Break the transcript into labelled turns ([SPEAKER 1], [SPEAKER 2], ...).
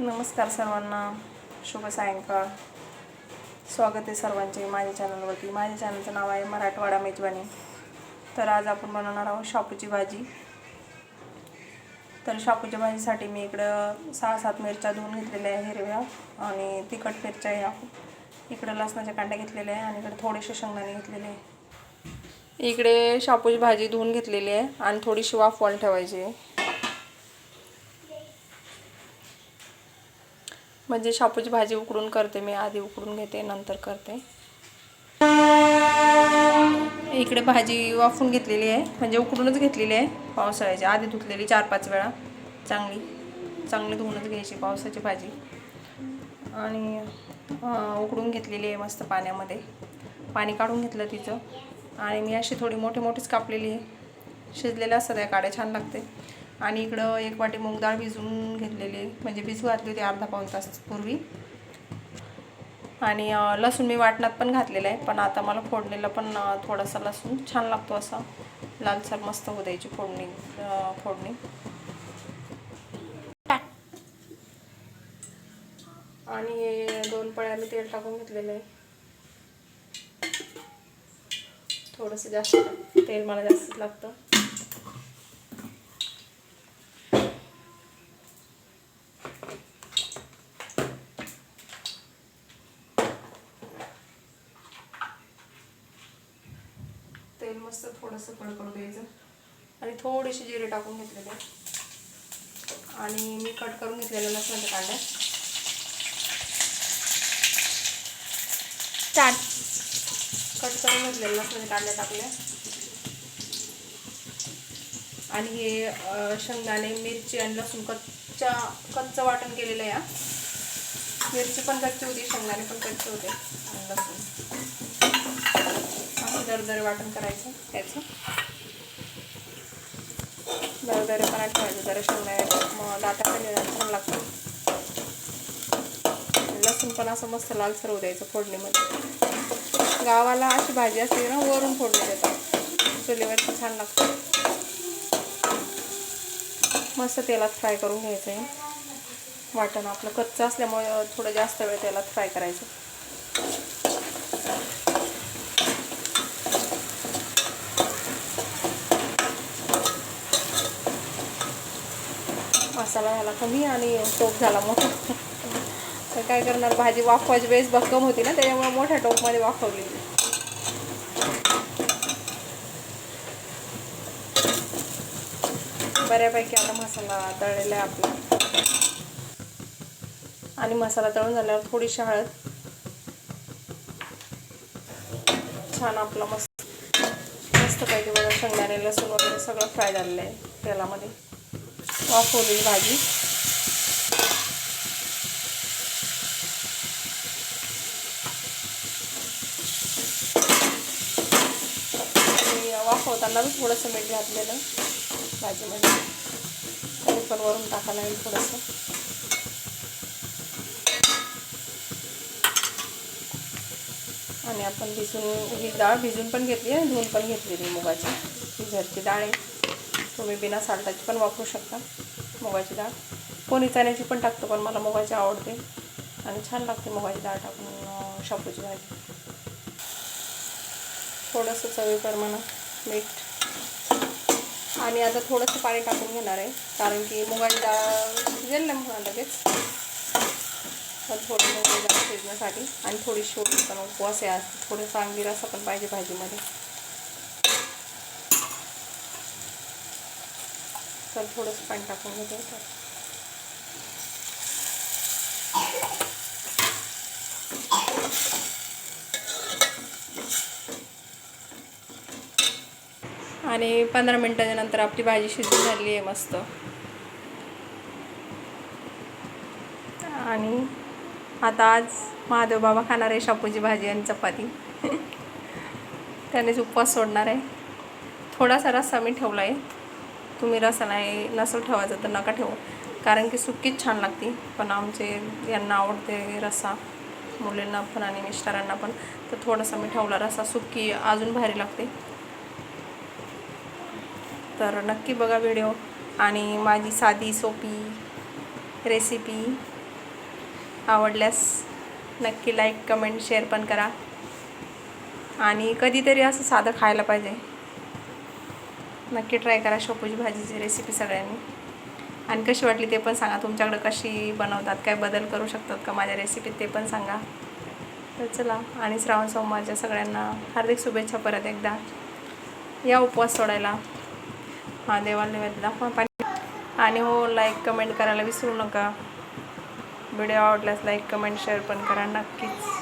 [SPEAKER 1] नमस्कार सर्वांना. शुभ सायंकाळ. स्वागत आहे सर्वांचे माझ्या चॅनलवरती. माझ्या चॅनलचं नाव आहे मराठवाडा मेजवानी. तर आज आपण बनवणार आहोत शापूची भाजी. तर शापूच्या भाजीसाठी मी इकडं सहा सात मिरच्या धुवून घेतलेल्या आहे हिरव्या आणि तिखट मिरच्या या. इकडं लसणाच्या कांड्या घेतलेल्या आहे आणि इकडे थोडेसे शेंगदाणे घेतलेले आहे इकडे शापूची भाजी धुवून घेतलेली आहे आणि थोडीशी वाफवायला ठेवायची आहे. म्हणजे शापूची भाजी उकडून करते मी आधी उकडून घेते नंतर करते. इकडे भाजी वाफून घेतलेली आहे म्हणजे उकडूनच घेतलेली आहे पावसाळ्याची. आधी धुतलेली चार पाच वेळा चांगली चांगली धुवूनच घ्यायची पावसाची भाजी. आणि उकडून घेतलेली आहे मस्त पाण्यामध्ये. पाणी काढून घेतलं तिचं. आणि मी अशी थोडी मोठी मोठीच कापलेली आहे. शिजलेल्या असतात या काड्या छान लागते. आणि इकडं एक वाटी मूग डाळ भिजवून घेतलेली. म्हणजे भिजू घातली होती अर्धा पाऊण तास पूर्वी. आणि लसूण मी वाटणात पण घातलेलं आहे. पण आता मला फोडणीला पण थोडासा लसूण छान लागतो असा. लालसर मस्त होऊ द्यायची फोडणी फोडणी. आणि दोन पळ्या मी तेल टाकून घेतलेलं आहे. थोडंसं जास्त तेल मला जास्तच लागतं. तेल मस्त थोडंसं कडकडू द्यायचं आणि थोडीशी जिरे टाकून घेतलेले. आणि मी कट करून घेतलेल्या लसणाच्या कांड्या. कट करून घेतलेल्या लसणाच्या कांड्या टाकल्या. आणि हे शेंगदाणे मिरची आणि लसूण कच्च्या कच्चं वाटण केलेलं आहे. मिरची पण कच्ची होती शेंगदाणे पण कच्चे होते आणि लसूण. दरदरे वाटण करायचं त्याचं. दरदरेपणा ठेवायचं जरा शेंगदाणे मग दाता खाली छान लागतं. लसूण पण असं मस्त लालसर होऊ द्यायचं फोडणीमध्ये. गावाला अशी भाजी असते ना वरून फोडणी देतात. चुलीवरची छान लागतं. मस्त तेलात फ्राय करून घ्यायचं आहे वाटण आपलं कच्चं असल्यामुळे थोडं जास्त वेळ तेलात फ्राय करायचं. मसाला झाला कमी आणि टोप झाला मोठा. तर काय करणार भाजी वाफवायची वेळेस भक्कम होती ना त्याच्यामुळे मोठ्या टोपमध्ये वाफवली बऱ्यापैकी आता मसाला तळलेला आहे आपला. आणि मसाला तळून झाल्यावर थोडीशी हळद. छान आपला मस्त मस्त पैकी बघा शेंगदाणे लसूण वगैरे सगळं फ्राय झालेलं आहे तेलामध्ये. वाफवलेली भाजी. आणि होताना थोडंसं मीठ घातलेलं भाजीमध्ये. तरी पण वरून टाकायला लागेल थोडंसं. आणि आपण भिजून ही डाळ भिजून पण घेतली आणि धुवून पण घेतलेली मुगाची. घरची डाळ आहे तुम्ही बिना साल्टाची पण वापरू शकता मुगाची डाळ. कोणी चण्याची पण टाकतो पण मला मुगाची आवडते आणि छान लागते मुगाची डाळ टाकून शापूची भाजी. थोडंसं चवीप्रमाणे मीठ. आणि आता थोडंसं पाणी टाकून घेणार आहे कारण की मुगाची डाळ शिजेल ना म्हणा लगेच. पण थोडी मुगाची डाळ शिजण्यासाठी आणि थोडी शेवटी पण उपवास आहे आज थोडं चांगली रसा पण पाहिजे भाजीमध्ये. तर थोडंसं पाणी टाकून घेते तर आणि पंधरा मिनटाच्या नंतर आपली भाजी शिजून झाली आहे मस्त. आणि आता आज महादेव बाबा खाणार आहे शापूची भाजी आणि चपाती. त्यानेच उपवास सोडणार आहे. थोडासा रस्सा मी ठेवला आहे तुम्ही रस्सा नाही नसेल ठेवायचं तर नका ठेवू. कारण की सुकीच छान लागते. पण आमचे यांना आवडते रस्सा मुलींना पण आणि मिस्टरांना पण. तर थोडासा मी ठेवला रस्सा सुकी अजून भारी लागते. तर नक्की बघा व्हिडिओ. आणि माझी साधी सोपी रेसिपी आवडल्यास नक्की लाईक कमेंट शेअर पण करा. आणि कधीतरी असं साधं खायला पाहिजे. नक्की ट्राय करा शेपूची भाजीची रेसिपी सगळ्यांनी. आणि कशी वाटली ते पण सांगा. तुमच्याकडं कशी बनवतात काय बदल करू शकतात का माझ्या रेसिपीत ते पण सांगा. तर चला आणि श्रावण सोमवारच्या सगळ्यांना हार्दिक शुभेच्छा परत एकदा. या उपवास सोडायला. हां देवाला नैवेद्य पाणी आणि हो लाईक कमेंट करायला विसरू नका. व्हिडिओ आवडल्यास लाईक कमेंट शेअर पण करा नक्कीच.